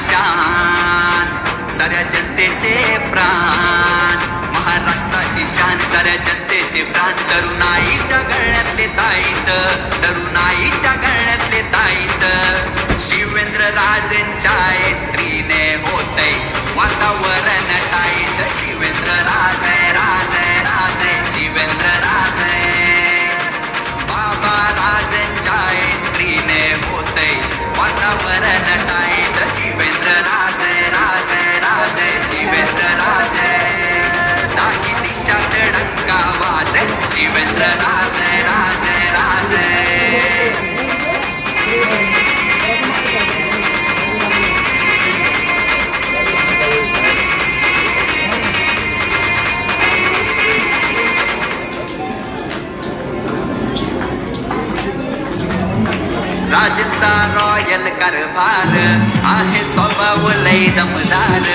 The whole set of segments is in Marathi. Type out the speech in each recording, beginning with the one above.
शान साऱ्या जनतेचे प्राण. महाराष्ट्राची शान साऱ्या जनतेचे प्राण. तरुणाईच्या गळ्यातले ताईत तरुणाईच्या गळ्यातले ताईत. शिवेंद्र राजेंच्या एंट्रीने होतय वातावरण टाईत शिवेंद्र राजे राजे राजे शिवेंद्र राजे. बाबा राजेंच्या एंट्रीने होतय वातावरण टाईत शिवेंद्र राजे राजचा रॉयल कारभार आहे स्वभाव लय दमदार.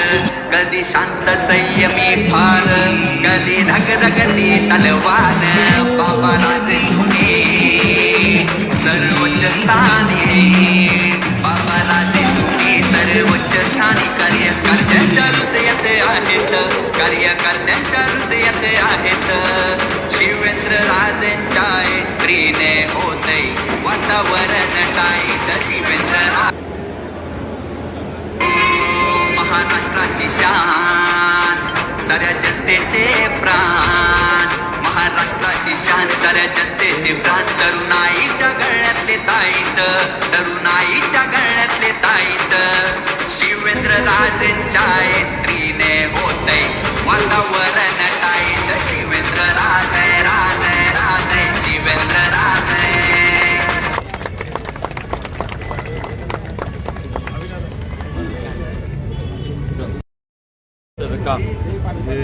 कधी शांत संयमी फार कधी धगधगती तलवार. बाबा राजे तुम्ही सर्वोच्च स्थानी बाबा राजे तुम्ही सर्वोच्च स्थानी कार्यकर्त्यांच्या हृदयात आहेत. कार्यकर्त्यांच्या हृदयात आहेत. शिवेंद्र राजेंच्या एंट्रीने हो होतय वातावरण टाईट शिवेंद्र महाराष्ट्राची शान साऱ्या जनतेचे प्राण. महाराष्ट्राची शान साऱ्या जनतेचे प्राण. तरुणाईच्या गळ्यातले ताईत तरुणाईच्या गळ्यातले ताईत शिवेंद्र राजेंच्या एंट्रीने होतय वातावरण शिवेंद्र राजे तर का? हे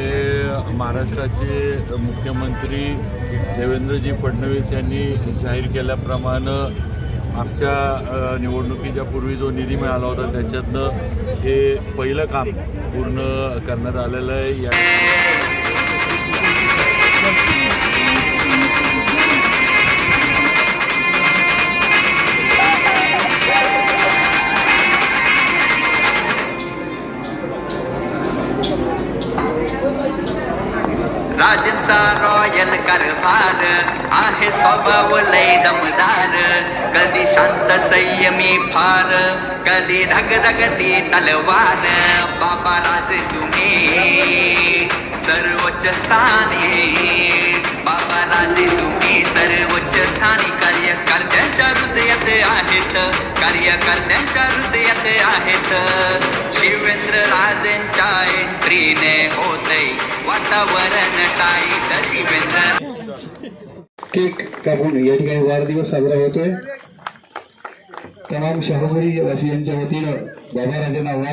महाराष्ट्राचे मुख्यमंत्री देवेंद्रजी फडणवीस यांनी जाहीर केल्याप्रमाणे मागच्या निवडणुकीच्या पूर्वी जो निधी मिळाला होता त्याच्यातनं हे पहिलं काम पूर्ण करण्यात आलेलं आहे. या राजचा रॉयल कारभार आहे स्वभाव लय दमदार. कधी शांत संयमी फार कधी धगधगती तलवार. बाबा राजे तुम्ही सर्वोच्च स्थानी. बाबा राजे तुम्ही सर्वोच्च स्थानी. कार्यकर्त्यांच्या हृदयात आहेत कार्यकर्त्यांच्या हृदयात आहेत. शिवेंद्र राजेंच्या एंट्रीने होतय वातावरण टाईट शिवेंद्र. केक कापून या ठिकाणी वाढदिवस साजरा होतोय. तमाम शहरी वासियांच्या वतीनं बाबा राजांना वाढ